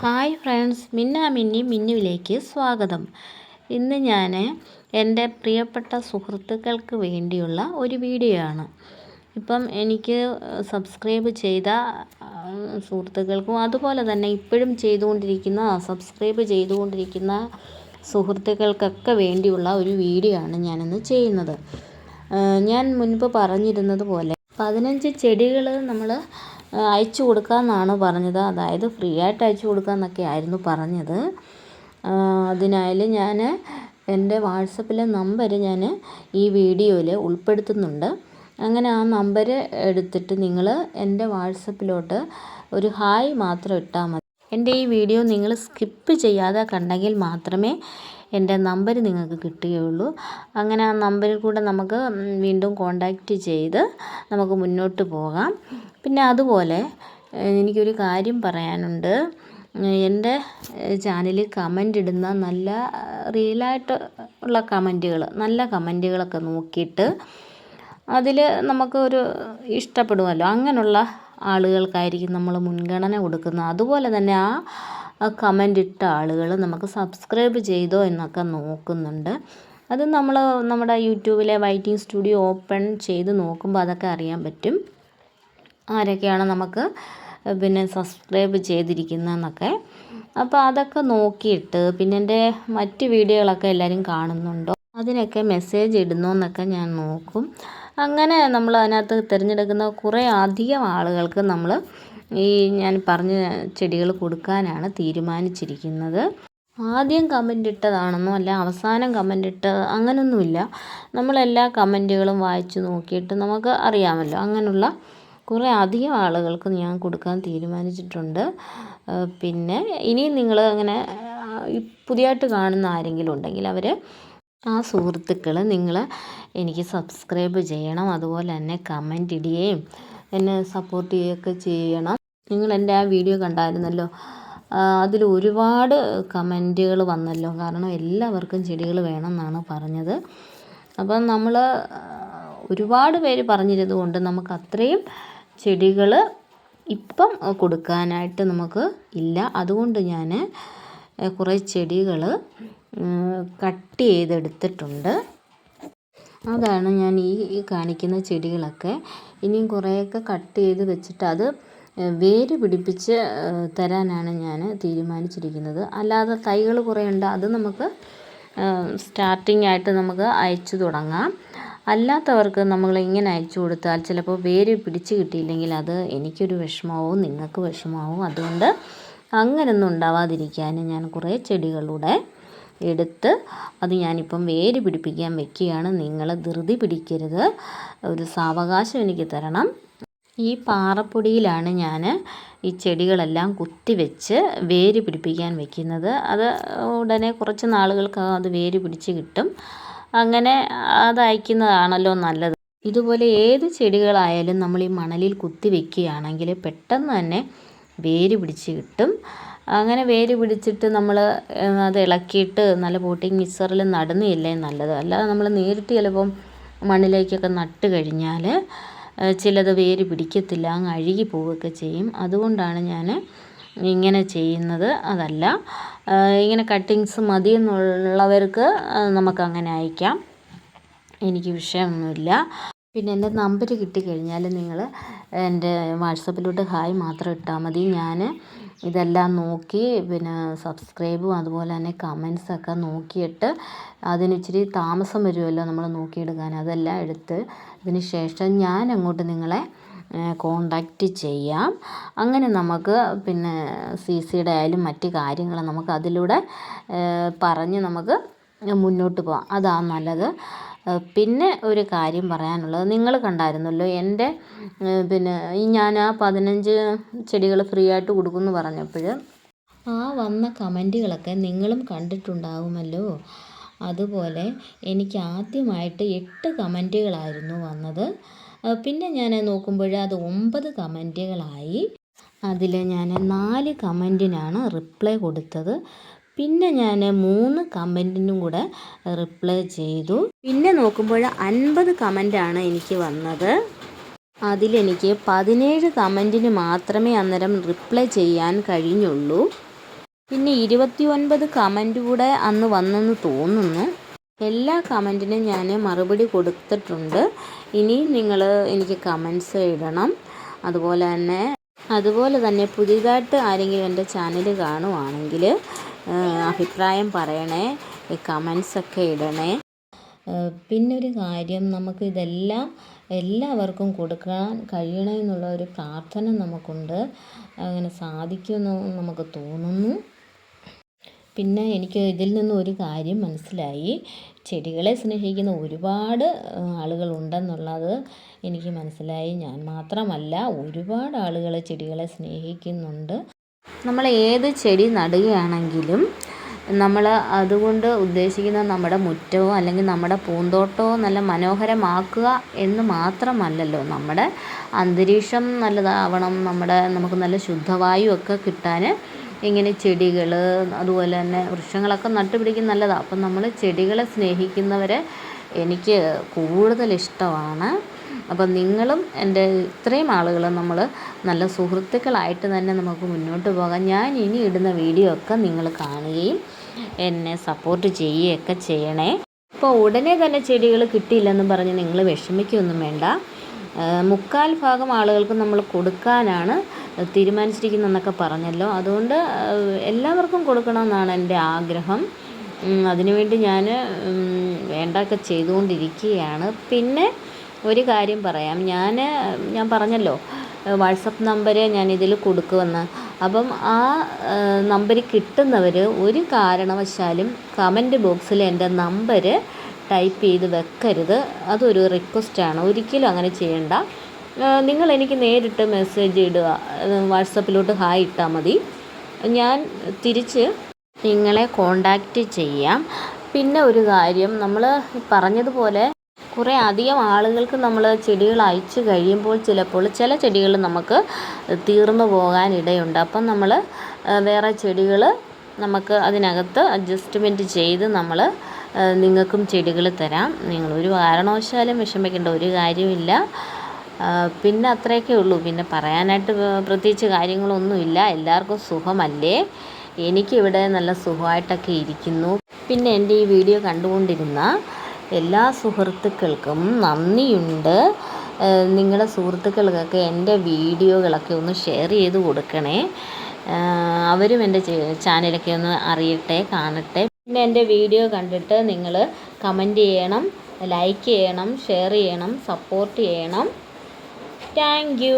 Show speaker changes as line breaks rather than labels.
Hi friends മിന്ന മിന്നി മിന്നുവിലേക്ക് സ്വാഗതം. ഇന്ന് ഞാൻ എന്റെ പ്രിയപ്പെട്ട സുഹൃത്തുക്കൾക്ക് വേണ്ടിയുള്ള ഒരു വീഡിയോ ആണ് ഇപ്പം എനിക്ക് സബ്സ്ക്രൈബ് ചെയ്ത സുഹൃത്തുക്കൾക്കും അതുപോലെ തന്നെ ഇപ്പോഴും ചെയ്തുകൊണ്ടിരിക്കുന്ന സബ്സ്ക്രൈബ് ചെയ്തുകൊണ്ടിരിക്കുന്ന സുഹൃത്തുക്കൾക്കൊക്കെ വേണ്ടിയുള്ള ഒരു വീഡിയോ ആണ് ഞാനിന്ന് ചെയ്യുന്നത്. ഞാൻ മുൻപ് പറഞ്ഞിരുന്നത് പോലെ പതിനഞ്ച് ചെടികൾ നമ്മൾ അയച്ചു കൊടുക്കാമെന്നാണ് പറഞ്ഞത്. അതായത് ഫ്രീ ആയിട്ട് അയച്ചു കൊടുക്കാമെന്നൊക്കെ ആയിരുന്നു പറഞ്ഞത്. ആ, അതിനായി ഞാൻ എന്റെ വാട്സപ്പിലെ നമ്പർ ഞാൻ ഈ വീഡിയോയിൽ ഉൾപ്പെടുത്തുന്നുണ്ട്. അങ്ങനെ ആ നമ്പർ എടുത്തിട്ട് നിങ്ങൾ എന്റെ വാട്സപ്പിലോട്ട് ഒരു ഹായ് മാത്രം ഇട്ടാൽ മതി. എന്റെ ഈ വീഡിയോ നിങ്ങൾ സ്കിപ്പ് ചെയ്യാതെ കണ്ടെങ്കിൽ മാത്രമേ എന്റെ നമ്പർ നിങ്ങൾക്ക് കിട്ടുകയുള്ളൂ. അങ്ങനെ ആ നമ്പറിൽ കൂടെ നമുക്ക് വീണ്ടും കോണ്ടാക്റ്റ് ചെയ്ത് നമുക്ക് മുന്നോട്ട് പോകാം. പിന്നെ അതുപോലെ എനിക്കൊരു കാര്യം പറയാനുണ്ട്. എന്റെ ചാനലിൽ കമന്റ് ഇടുന്ന നല്ല റിയലായിട്ട് ഉള്ള കമന്റുകൾ നല്ല കമന്റുകളൊക്കെ നോക്കിയിട്ട് അതിൽ നമുക്ക് ഒരു ഇഷ്ടപ്പെടുമല്ലോ. അങ്ങനെയുള്ള ആളുകൾക്കായിരിക്കും നമ്മൾ മുൻഗണന കൊടുക്കുന്നത്. അതുപോലെ തന്നെ ആ കമന്റ് ഇട്ട ആളുകൾ നമുക്ക് സബ്സ്ക്രൈബ് ചെയ്തോ എന്നൊക്കെ നോക്കുന്നുണ്ട്. അത് നമ്മൾ നമ്മുടെ യൂട്യൂബിലെ വൈറ്റിംഗ് സ്റ്റുഡിയോ ഓപ്പൺ ചെയ്ത് നോക്കുമ്പോൾ അതൊക്കെ അറിയാൻ പറ്റും. ആരൊക്കെയാണ് നമുക്ക് പിന്നെ സബ്സ്ക്രൈബ് ചെയ്തിരിക്കുന്നതെന്നൊക്കെ. അപ്പോൾ അതൊക്കെ നോക്കിയിട്ട് പിന്നെ എന്റെ മറ്റ് വീഡിയോകളൊക്കെ എല്ലാവരും കാണുന്നുണ്ടോ? അതിനൊക്കെ മെസ്സേജ് ഇടുന്നോ എന്നൊക്കെ ഞാൻ നോക്കും. അങ്ങനെ നമ്മൾ അതിനകത്ത് തിരഞ്ഞെടുക്കുന്ന കുറേ അധികം ആളുകൾക്ക് നമ്മൾ ഈ ഞാൻ പറഞ്ഞ ചെടികൾ കൊടുക്കാനാണ് തീരുമാനിച്ചിരിക്കുന്നത്. ആദ്യം കമന്റ് ഇട്ടതാണെന്നോ അല്ല അവസാനം കമന്റ് ഇട്ടത് അങ്ങനെയൊന്നുമില്ല നമ്മളെല്ലാ കമന്റുകളും വായിച്ചു നോക്കിയിട്ട് നമുക്ക് അറിയാമല്ലോ. അങ്ങനെയുള്ള കുറേ അധികം ആളുകൾക്ക് ഞാൻ കൊടുക്കാൻ തീരുമാനിച്ചിട്ടുണ്ട്. പിന്നെ ഇനിയും നിങ്ങൾ അങ്ങനെ പുതിയതായിട്ട് കാണുന്ന ആരെങ്കിലും ഉണ്ടെങ്കിൽ അവർ ആ സുഹൃത്തുക്കൾ നിങ്ങൾ എനിക്ക് സബ്സ്ക്രൈബ് ചെയ്യണം. അതുപോലെ തന്നെ കമന്റ് ഇടുകയും എന്നെ സപ്പോർട്ട് ചെയ്യുകയൊക്കെ ചെയ്യണം. നിങ്ങൾ എന്റെ ആ വീഡിയോ കണ്ടായിരുന്നല്ലോ? അതിൽ ഒരുപാട് കമന്റുകൾ വന്നല്ലോ. കാരണം എല്ലാവർക്കും ചെടികൾ വേണമെന്നാണ് പറഞ്ഞത്. അപ്പം നമ്മൾ ഒരുപാട് പേര് പറഞ്ഞിരുന്നത് കൊണ്ട് നമുക്ക് അത്രയും ചെടികൾ ഇപ്പം കൊടുക്കാനായിട്ട് നമുക്ക് ഇല്ല. അതുകൊണ്ട് ഞാൻ കുറേ ചെടികൾ കട്ട് ചെയ്തെടുത്തിട്ടുണ്ട്. അതാണ് ഞാൻ ഈ കാണിക്കുന്ന ചെടികളൊക്കെ. ഇനിയും കുറേയൊക്കെ കട്ട് ചെയ്ത് വെച്ചിട്ട് അത് വേര് പിടിപ്പിച്ച് തരാനാണ് ഞാൻ തീരുമാനിച്ചിരിക്കുന്നത്. അല്ലാതെ തൈകൾ കുറേ ഉണ്ട് അത് നമുക്ക് സ്റ്റാർട്ടിംഗ് ആയിട്ട് നമുക്ക് അയച്ചു തുടങ്ങാം. അല്ലാത്തവർക്ക് നമ്മൾ ഇങ്ങനെ അയച്ചു കൊടുത്താൽ ചിലപ്പോൾ വേര് പിടിച്ച് കിട്ടിയില്ലെങ്കിൽ അത് എനിക്കൊരു വിഷമാവും നിങ്ങൾക്ക് വിഷമാവും. അതുകൊണ്ട് അങ്ങനെയൊന്നും ഉണ്ടാവാതിരിക്കാൻ ഞാൻ കുറേ ചെടികളുടെ എടുത്ത് അത് ഞാനിപ്പം വേര് പിടിപ്പിക്കാൻ വെക്കുകയാണ്. നിങ്ങൾ ധൃതി പിടിക്കരുത്. ഒരു സാവകാശം എനിക്ക് തരണം. ഈ പാറപ്പൊടിയിലാണ് ഞാൻ ഈ ചെടികളെല്ലാം കുത്തിവെച്ച് വേര് പിടിപ്പിക്കാൻ വെക്കുന്നത്. അത് ഉടനെ കുറച്ച് നാളുകൾക്കകം അത് വേര് പിടിച്ച് കിട്ടും. അങ്ങനെ അത് അയക്കുന്നതാണല്ലോ നല്ലത്. ഇതുപോലെ ഏത് ചെടികളായാലും നമ്മൾ ഈ മണലിൽ കുത്തി വെക്കുകയാണെങ്കിൽ പെട്ടെന്ന് തന്നെ വേര് പിടിച്ച് കിട്ടും. അങ്ങനെ വേര് പിടിച്ചിട്ട് നമ്മൾ അത് ഇളക്കിയിട്ട് നല്ല പോട്ടിങ് മിക്സറിൽ നടുന്നില്ലേ നല്ലത്. അല്ലാതെ നമ്മൾ നേരിട്ട് ചിലപ്പം മണ്ണിലേക്കൊക്കെ നട്ട് കഴിഞ്ഞാൽ ചിലത് വേര് പിടിക്കത്തില്ല അങ്ങ് അഴുകി പോവുകയൊക്കെ ചെയ്യും. അതുകൊണ്ടാണ് ഞാൻ ഇങ്ങനെ ചെയ്യുന്നത്. അതല്ല ഇങ്ങനെ കട്ടിങ്സ് മതി എന്നുള്ളവർക്ക് നമുക്കങ്ങനെ അയക്കാം. എനിക്ക് വിഷയമൊന്നുമില്ല. പിന്നെ എന്റെ നമ്പർ കിട്ടിക്കഴിഞ്ഞാൽ നിങ്ങൾ എന്റെ വാട്സപ്പിലോട്ട് ഹായ് മാത്രം ഇട്ടാൽ മതി. ഞാൻ ഇതെല്ലാം നോക്കി പിന്നെ സബ്സ്ക്രൈബും അതുപോലെ തന്നെ കമൻസൊക്കെ നോക്കിയിട്ട് അതിന് ഇച്ചിരി താമസം വരുമല്ലോ നമ്മൾ നോക്കിയെടുക്കാൻ. അതെല്ലാം എടുത്ത് ഇതിന് ശേഷം ഞാൻ അങ്ങോട്ട് നിങ്ങളെ കോണ്ടാക്റ്റ് ചെയ്യാം. അങ്ങനെ നമുക്ക് പിന്നെ സി സിയുടെ ആയാലും മറ്റ് കാര്യങ്ങൾ നമുക്ക് അതിലൂടെ പറഞ്ഞ് നമുക്ക് മുന്നോട്ട് പോകാം അതാണ് നല്ലത്. പിന്നെ ഒരു കാര്യം പറയാനുള്ളത്. നിങ്ങൾ കണ്ടായിരുന്നല്ലോ എന്റെ പിന്നെ ഈ ഞാൻ ആ പതിനഞ്ച് ചെടികൾ ഫ്രീ ആയിട്ട് കൊടുക്കുമെന്ന് പറഞ്ഞപ്പോൾ ആ വന്ന കമന്റുകളൊക്കെ നിങ്ങളും കണ്ടിട്ടുണ്ടാകുമല്ലോ അതുപോലെ എനിക്ക് ആദ്യമായിട്ട് എട്ട് കമന്റുകളായിരുന്നു വന്നത്. പിന്നെ ഞാൻ നോക്കുമ്പോൾ അത് ഒമ്പത് കമന്റുകളായി. അതിൽ ഞാൻ നാല് കമന്റിനാണ് റിപ്ലൈ കൊടുത്തത്. പിന്നെ ഞാൻ മൂന്ന് കമന്റിനും കൂടെ റിപ്ലൈ ചെയ്തു. പിന്നെ നോക്കുമ്പോൾ അൻപത് കമന്റാണ് എനിക്ക് വന്നത്. അതിലെനിക്ക് പതിനേഴ് കമന്റിന് മാത്രമേ അന്നേരം റിപ്ലൈ ചെയ്യാൻ കഴിഞ്ഞുള്ളൂ. പിന്നെ ഇരുപത്തി ഒൻപത് കമന്റ് കൂടെ അന്ന് വന്നെന്ന് തോന്നുന്നു. എല്ലാ കമന്റിനും ഞാൻ മറുപടി കൊടുത്തിട്ടുണ്ട്. ഇനി നിങ്ങൾ എനിക്ക് കമൻസ് ഇടണം. അതുപോലെ തന്നെ അതുപോലെ തന്നെ പുതിയതായിട്ട് ആരെങ്കിലും എന്റെ ചാനൽ കാണുവാണെങ്കിൽ അഭിപ്രായം പറയണേ കമൻസൊക്കെ ഇടണേ. പിന്നെ ഒരു കാര്യം നമുക്ക് ഇതെല്ലാം എല്ലാവർക്കും കൊടുക്കാൻ കഴിയണമെന്നുള്ള ഒരു പ്രാർത്ഥന നമുക്കുണ്ട്. അങ്ങനെ സാധിക്കുമെന്ന് നമുക്ക് തോന്നുന്നു. പിന്നെ എനിക്ക് ഇതിൽ നിന്ന് ഒരു കാര്യം മനസ്സിലായി. ചെടികളെ സ്നേഹിക്കുന്ന ഒരുപാട് ആളുകളുണ്ടെന്നുള്ളത് എനിക്ക് മനസ്സിലായി. ഞാൻ മാത്രമല്ല ഒരുപാട് ആളുകൾ ചെടികളെ സ്നേഹിക്കുന്നുണ്ട്. നമ്മൾ ഏത് ചെടി നടുകയാണെങ്കിലും നമ്മൾ അതുകൊണ്ട് ഉദ്ദേശിക്കുന്നത് നമ്മുടെ മുറ്റമോ അല്ലെങ്കിൽ നമ്മുടെ പൂന്തോട്ടമോ നല്ല മനോഹരമാക്കുക എന്ന് മാത്രമല്ലല്ലോ. നമ്മുടെ അന്തരീക്ഷം നല്ലതാവണം നമ്മുടെ നമുക്ക് നല്ല ശുദ്ധവായു ഒക്കെ കിട്ടാൻ ഇങ്ങനെ ചെടികൾ അതുപോലെ തന്നെ വൃക്ഷങ്ങളൊക്കെ നട്ടുപിടിക്കും നല്ലതാണ് അപ്പം നമ്മൾ ചെടികളെ സ്നേഹിക്കുന്നവരെ എനിക്ക് കൂടുതൽ ഇഷ്ടമാണ്. അപ്പം നിങ്ങളും എന്റെ ഇത്രയും ആളുകൾ നമ്മൾ നല്ല സുഹൃത്തുക്കളായിട്ട് തന്നെ നമുക്ക് മുന്നോട്ട് പോകാം. ഞാൻ ഇനി ഇടുന്ന വീഡിയോ ഒക്കെ നിങ്ങൾ കാണുകയും എന്നെ സപ്പോർട്ട് ചെയ്യുകയൊക്കെ ചെയ്യണേ. ഇപ്പോൾ ഉടനെ തന്നെ ചെടികൾ കിട്ടിയില്ലെന്ന് പറഞ്ഞ് നിങ്ങൾ വിഷമിക്കുകയൊന്നും വേണ്ട. മുക്കാൽ ഭാഗം ആളുകൾക്ക് നമ്മൾ കൊടുക്കാനാണ് തീരുമാനിച്ചിരിക്കുന്നതെന്നൊക്കെ പറഞ്ഞല്ലോ. അതുകൊണ്ട് എല്ലാവർക്കും കൊടുക്കണമെന്നാണ് എന്റെ ആഗ്രഹം. അതിനുവേണ്ടി ഞാൻ വേണ്ടതൊക്കെ ചെയ്തുകൊണ്ടിരിക്കുകയാണ്. പിന്നെ ഒരു കാര്യം പറയാം. ഞാൻ ഞാൻ പറഞ്ഞല്ലോ വാട്സപ്പ് നമ്പർ ഞാൻ ഇതിൽ കൊടുക്കുമെന്ന്. അപ്പം ആ നമ്പർ കിട്ടുന്നവർ ഒരു കാരണവശാലും കമന്റ് ബോക്സിൽ എന്റെ നമ്പർ ടൈപ്പ് ചെയ്ത് വെക്കരുത്. അതൊരു റിക്വസ്റ്റാണ്. ഒരിക്കലും അങ്ങനെ ചെയ്യണ്ട. നിങ്ങൾ എനിക്ക് നേരിട്ട് മെസ്സേജ് ഇടുക. വാട്സപ്പിലോട്ട് ഹായ് ഇട്ടാൽ മതി. ഞാൻ തിരിച്ച് നിങ്ങളെ കോണ്ടാക്റ്റ് ചെയ്യാം. പിന്നെ ഒരു കാര്യം നമ്മൾ പറഞ്ഞതുപോലെ കുറേ അധികം ആളുകൾക്ക് നമ്മൾ ചെടികൾ അയച്ചു കഴിയുമ്പോൾ ചിലപ്പോൾ ചില ചെടികൾ നമുക്ക് തീർന്നു പോകാൻ ഇടയുണ്ട് അപ്പം നമ്മൾ വേറെ ചെടികൾ നമുക്ക് അതിനകത്ത് അഡ്ജസ്റ്റ്മെന്റ് ചെയ്ത് നമ്മൾ നിങ്ങൾക്കും ചെടികൾ തരാം. നിങ്ങൾ ഒരു കാരണവശാലും വിഷമിക്കേണ്ട ഒരു കാര്യമില്ല പിന്നെ അത്രയൊക്കെ ഉള്ളൂ. പിന്നെ പറയാനായിട്ട് പ്രത്യേകിച്ച് കാര്യങ്ങളൊന്നുമില്ല. എല്ലാവർക്കും സുഖമല്ലേ? എനിക്കിവിടെ നല്ല സുഖമായിട്ടൊക്കെ ഇരിക്കുന്നു. പിന്നെ എന്റെ ഈ വീഡിയോ കണ്ടുകൊണ്ടിരുന്ന എല്ലാ സുഹൃത്തുക്കൾക്കും നന്ദിയുണ്ട്. നിങ്ങളുടെ സുഹൃത്തുക്കൾക്കൊക്കെ എന്റെ വീഡിയോകളൊക്കെ ഒന്ന് ഷെയർ ചെയ്ത് കൊടുക്കണേ. അവരും എന്റെ ചാനലൊക്കെ ഒന്ന് അറിയട്ടെ കാണട്ടെ. പിന്നെ എന്റെ വീഡിയോ കണ്ടിട്ട് നിങ്ങൾ കമന്റ് ചെയ്യണം ലൈക്ക് ചെയ്യണം ഷെയർ ചെയ്യണം സപ്പോർട്ട് ചെയ്യണം. താങ്ക്